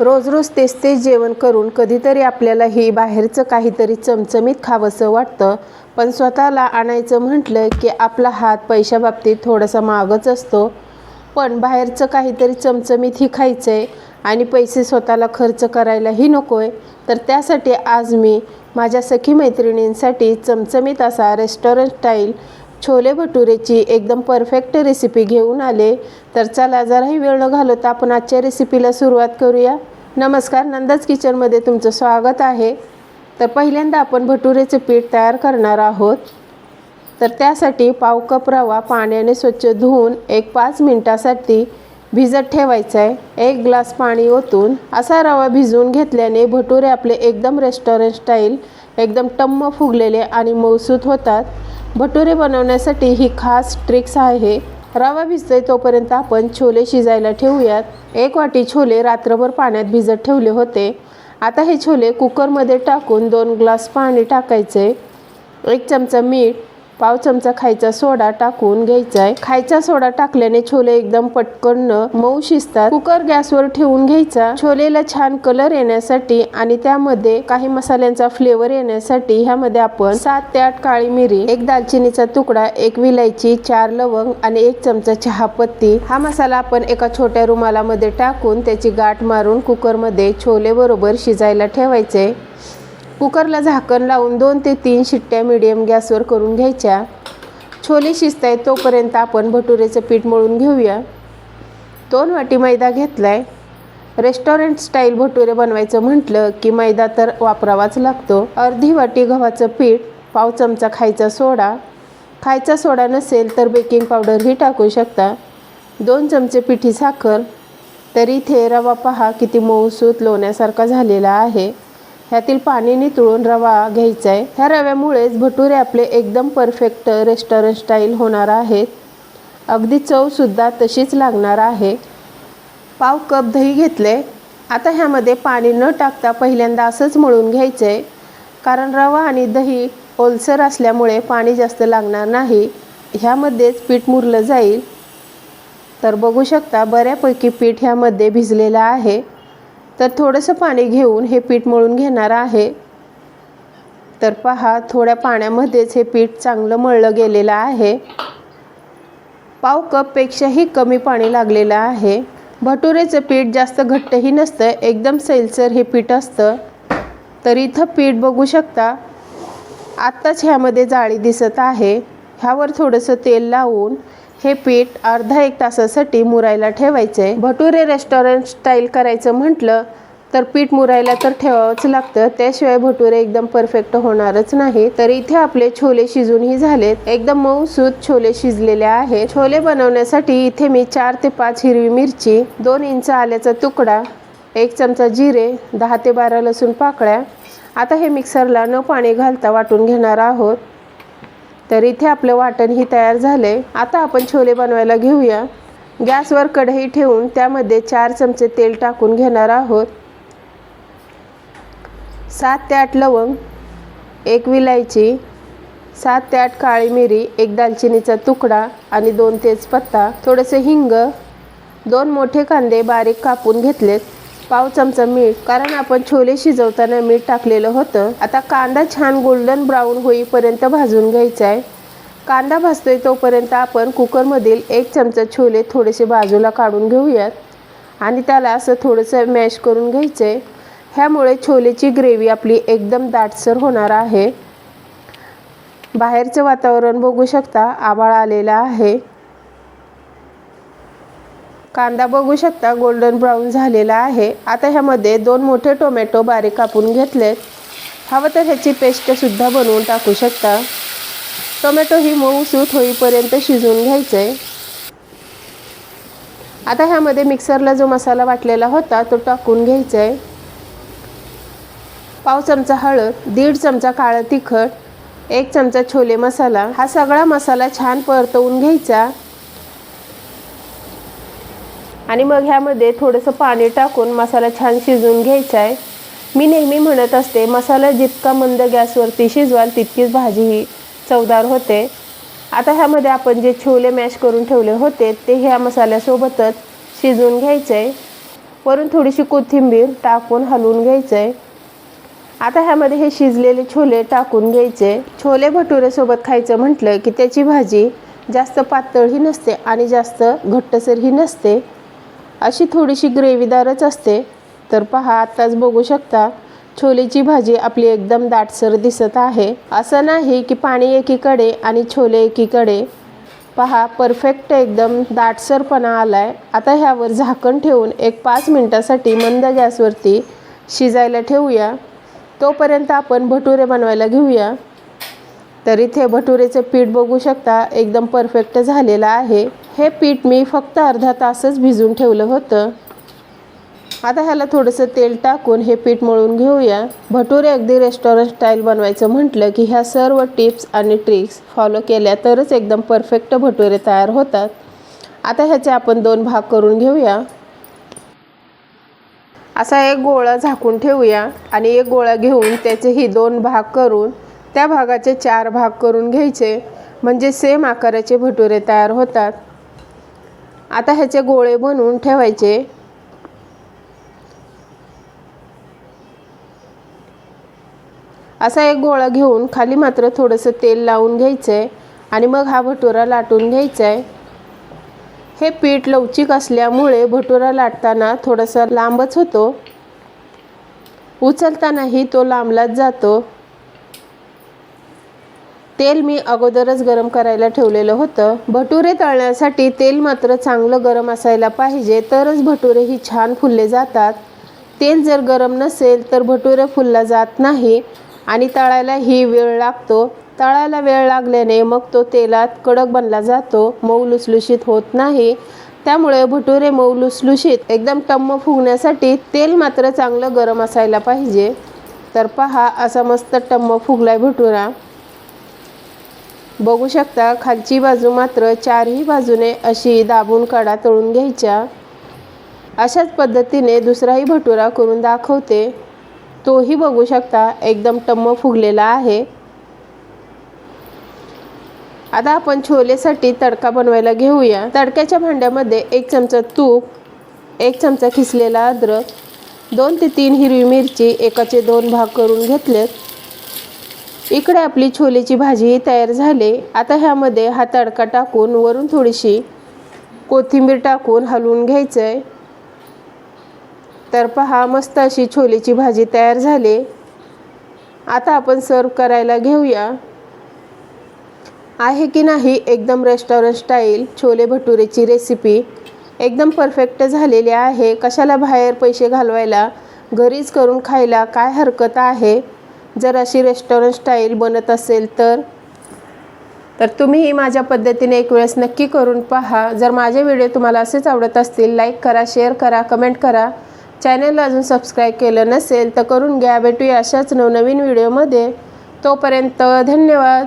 रोज रोज तेच तेच जेवण करून कधीतरी आपल्याला ही बाहेरचं काहीतरी चमचमीत खावंसं वाटतं. पण स्वतःला आणायचं म्हटलं की आपला हात पैशाबाबतीत थोडासा मागच असतो. पण बाहेरचं काहीतरी चमचमीत ही खायचं आहे आणि पैसे स्वतःला खर्च करायलाही नको आहे तर त्यासाठी आज मी माझ्या सखी मैत्रिणींसाठी चमचमीत असा रेस्टॉरंट स्टाईल छोले भटुरेची एकदम परफेक्ट रेसिपी घेऊन आले. तर चला जराही वेळ न घालवता आपण आजच्या रेसिपीला सुरुवात करूया. नमस्कार नंदाज किचनमध्ये तुमचं स्वागत आहे. तर पहिल्यांदा आपण भटुरेचे पीठ तयार करणार आहोत. तर त्यासाठी पाव कप रवा पाण्याने स्वच्छ धुवून एक पाच मिनटासाठी भिजत ठेवायचं आहे एक ग्लास पाणी ओतून असा रवा भिजवून घेतल्याने भटुरे आपले एकदम रेस्टॉरंट स्टाईल एकदम टम्म फुगलेले आणि मौसूत होतात. भटुरे बनवण्यासाठी ही खास ट्रिक्स आहे. रवा भिजतोय तोपर्यंत आपण छोले शिजायला ठेवूयात. एक वाटी छोले रात्रभर पाण्यात भिजत ठेवले होते. आता हे छोले कुकरमध्ये टाकून दोन ग्लास पाणी टाकायचे. एक चमचा मीठ पाव चमचा खायचा सोडा टाकून घ्यायचा आहे खायचा सोडा टाकल्याने छोले एकदम पटकन मऊ शिजतात. कुकर गॅसवर ठेवून घ्यायचा. छोलेला छान कलर येण्यासाठी आणि त्यामध्ये काही मसाल्यांचा फ्लेवर येण्यासाठी ह्यामध्ये आपण सात ते आठ काळी मिरी एक दालचिनीचा तुकडा एक विलायची चार लवंग आणि एक चमचा चहा पत्ती हा मसाला आपण एका छोट्या रुमालामध्ये टाकून त्याची गाठ मारून कुकरमध्ये छोले बरोबर शिजायला ठेवायचे. कुकरला झाकण लावून दोन ते तीन शिट्ट्या मिडियम गॅसवर करून घ्यायच्या. छोले शिजत आहेत तोपर्यंत आपण भटुरेचं पीठ मळून घेऊया. दोन वाटी मैदा घेतला आहे रेस्टॉरंट स्टाईल भटुरे बनवायचं म्हटलं की मैदा तर वापरावाच लागतो. अर्धी वाटी गव्हाचं पीठ पाव चमचा खायचा सोडा. खायचा सोडा नसेल तर बेकिंग पावडरही टाकू शकता. दोन चमचे पिठी साखर. तर इथे रवा पहा किती मऊसूत लोण्यासारखा झालेला आहे. ह्यातील पाणी नितळून रवा घ्यायचा आहे ह्या रव्यामुळेच भटुरे आपले एकदम परफेक्ट रेस्टॉरंट स्टाईल होणार आहेत. अगदी चवसुद्धा तशीच लागणार आहे. पाव कप दही घेतले. आता ह्यामध्ये पाणी न टाकता पहिल्यांदा असंच मळून घ्यायचं आहे कारण रवा आणि दही ओलसर असल्यामुळे पाणी जास्त लागणार नाही. ह्यामध्येच पीठ मुरलं जाईल. तर बघू शकता बऱ्यापैकी पीठ ह्यामध्ये भिजलेलं आहे. तर थोडंसं पाणी घेऊन हे पीठ मळून घेणार आहे. तर पहा थोड्या पाण्यामध्येच हे पीठ चांगलं मळलं गेलेलं आहे. पाव कपपेक्षाही कमी पाणी लागलेलं आहे. भटुरेचं पीठ जास्त घट्टही नसतं एकदम सैलसर हे पीठ असतं. तर इथं पीठ बघू शकता आत्ताच ह्यामध्ये जाळी दिसत आहे. ह्यावर थोडंसं तेल लावून हे पीठ अर्धा एक तासासाठी मुरायला ठेवायचं. आहे भटुरे रेस्टॉरंट स्टाईल करायचं म्हटलं तर पीठ मुरायला तर ठेवावंच लागतं. त्याशिवाय भटुरे एकदम परफेक्ट होणारच नाही. तर इथे आपले छोले शिजूनही झालेत. एकदम मऊसूत छोले शिजलेले आहे छोले बनवण्यासाठी इथे मी चार ते पाच हिरवी मिरची दोन इंच आल्याचा तुकडा एक चमचा जिरे दहा ते बारा लसूण पाकळ्या. आता हे मिक्सरला न पाणी घालता वाटून घेणार आहोत. तर इथे आपलं वाटणही तयार झाले. आता आपण छोले बनवायला घेऊया. गॅसवर कढई ठेवून त्यामध्ये चार चमचे तेल टाकून घेणार आहोत. सात ते आठ लवंग एक विलायची सात ते आठ काळी मिरी एक दालचिनीचा तुकडा आणि दोन तेजपत्ता थोडंसं हिंग दोन मोठे कांदे बारीक कापून घेतलेत. पाव चमचा मीठ कारण आपण छोले शिजवताना मीठ टाकलेलं होतं. आता कांदा छान गोल्डन ब्राऊन होईपर्यंत भाजून घ्यायचा आहे कांदा भाजतोय तोपर्यंत आपण कुकरमधील एक चमचा छोले थोडेसे बाजूला काढून घेऊयात आणि त्याला असं थोडंसं मॅश करून घ्यायचं आहे ह्यामुळे छोलेची ग्रेव्ही आपली एकदम दाटसर होणार आहे. बाहेरचं वातावरण बघू शकता आभाळ आलेला आहे. कांदा बघू शकता गोल्डन ब्राऊन झालेला आहे. आता ह्यामध्ये दोन मोठे टोमॅटो बारीक कापून घेतलेत हवं तर ह्याची पेस्टसुद्धा बनवून टाकू शकता. टोमॅटो ही मऊसूत होईपर्यंत शिजवून घ्यायचं आहे आता ह्यामध्ये मिक्सरला जो मसाला वाटलेला होता तो टाकून घ्यायचा आहे पाव चमचा हळद दीड चमचा काळं तिखट एक चमचा छोले मसाला. हा सगळा मसाला छान परतवून घ्यायचा. आणि मग ह्यामध्ये थोडंसं पाणी टाकून मसाला छान शिजवून घ्यायचा आहे. मी नेहमी म्हणत असते मसाला जितका मंद गॅसवरती शिजवाल तितकीच भाजी ही चवदार होते. आता ह्यामध्ये आपण जे छोले मॅश करून ठेवले होते ते ह्या मसाल्यासोबतच शिजवून घ्यायचं आहे वरून थोडीशी कोथिंबीर टाकून हलवून घ्यायचं आहे आता ह्यामध्ये हे शिजलेले छोले टाकून घ्यायचे. छोले भटुरेसोबत खायचं म्हटलं की त्याची भाजी जास्त पातळही नसते आणि जास्त घट्टसरही नसते. अशी थोडीशी ग्रेव्हीदारच असते. तर पहा आत्ताच बघू शकता छोलेची भाजी आपली एकदम दाटसर दिसत आहे. असं नाही की पाणी एकीकडे आणि छोले एकीकडे. पहा परफेक्ट एकदम दाटसरपणा आलाय. आता ह्यावर झाकण ठेवून एक पाच मिनटासाठी मंद गॅसवरती शिजायला ठेवूया. तोपर्यंत आपण भटुरे बनवायला घेऊया. तर इथे भटुरेचं पीठ बघू शकता एकदम परफेक्ट झालेलं आहे. हे पीठ मी फक्त अर्धा तासच भिजून ठेवलं होतं. आता ह्याला थोडंसं तेल टाकून हे पीठ मळून घेऊया. भटुरे अगदी रेस्टॉरंट स्टाईल बनवायचं म्हटलं की ह्या सर्व टिप्स आणि ट्रिक्स फॉलो केल्या तरच एकदम परफेक्ट भटुरे तयार होतात. आता ह्याचे आपण दोन भाग करून घेऊया. असा एक गोळा झाकून ठेवूया आणि एक गोळा घेऊन त्याचेही दोन भाग करून त्या भागाचे चार भाग करून घ्यायचे म्हणजे सेम आकाराचे भटुरे तयार होतात. आता ह्याचे गोळे बनवून ठेवायचे. असा एक गोळा घेऊन खाली मात्र थोडंसं तेल लावून घ्यायचं आहे आणि मग हा भटुरा लाटून घ्यायचा आहे हे पीठ लवचिक असल्यामुळे भटुरा लाटताना थोडासा लांबच होतो. उचलतानाही तो लांबलाच जातो. तेल मी अगोदरच गरम करायला ठेवलेलं होतं. भटुरे तळण्यासाठी तेल मात्र चांगलं गरम असायला पाहिजे तरच भटुरे ही छान फुलले जातात. तेल जर गरम नसेल तर भटुरे फुलला जात नाही आणि तळायलाही वेळ लागतो. तळायला वेळ लागल्याने मग तो तेलात कडक बनला जातो मऊ लुसलुशीत होत नाही. त्यामुळे भटुरे मऊ लुसलुशीत एकदम टम्म फुगण्यासाठी तेल मात्र चांगलं गरम असायला पाहिजे. तर पहा असा मस्त टम्म फुगलाय भटुरा. बघू शकता खालची बाजू मात्र चारही बाजूने अशी दाबून कडा तळून घ्यायच्या. अशाच पद्धतीने दुसराही भटुरा करून दाखवते. तोही बघू शकता एकदम टम्म फुगलेला आहे. आता आपण छोलेसाठी तडका बनवायला घेऊया. तडक्याच्या भांड्यामध्ये एक चमचा तूप एक चमचा खिसलेला अद्रक दोन ते तीन हिरवी मिरची एकाचे दोन भाग करून घेतलेत. इकडे आपली छोलेची भाजी तयार झाली. आता ह्यामध्ये हा तडका टाकून वरून थोडीशी कोथिंबीर टाकून हलवून घ्यायचं आहे तर पहा मस्त अशी छोलेची भाजी तयार झाली. आता आपण सर्व करायला घेऊया. आहे की नाही एकदम रेस्टॉरंट स्टाईल छोले भटुरेची रेसिपी एकदम परफेक्ट झालेली आहे. कशाला बाहेर पैसे घालवायला घरीच करून खायला काय हरकत आहे? जर अशी रेस्टॉरंट स्टाईल बनत असेल तर? तर तुम्हीही माझ्या पद्धतीने एक वेळेस नक्की करून पहा. जर माझे व्हिडिओ तुम्हाला असेच आवडत असतील लाईक करा शेअर करा कमेंट करा. चॅनलला अजून सबस्क्राईब केलं नसेल तर करून घ्या. भेटूया अशाच नवनवीन व्हिडिओमध्ये तोपर्यंत धन्यवाद.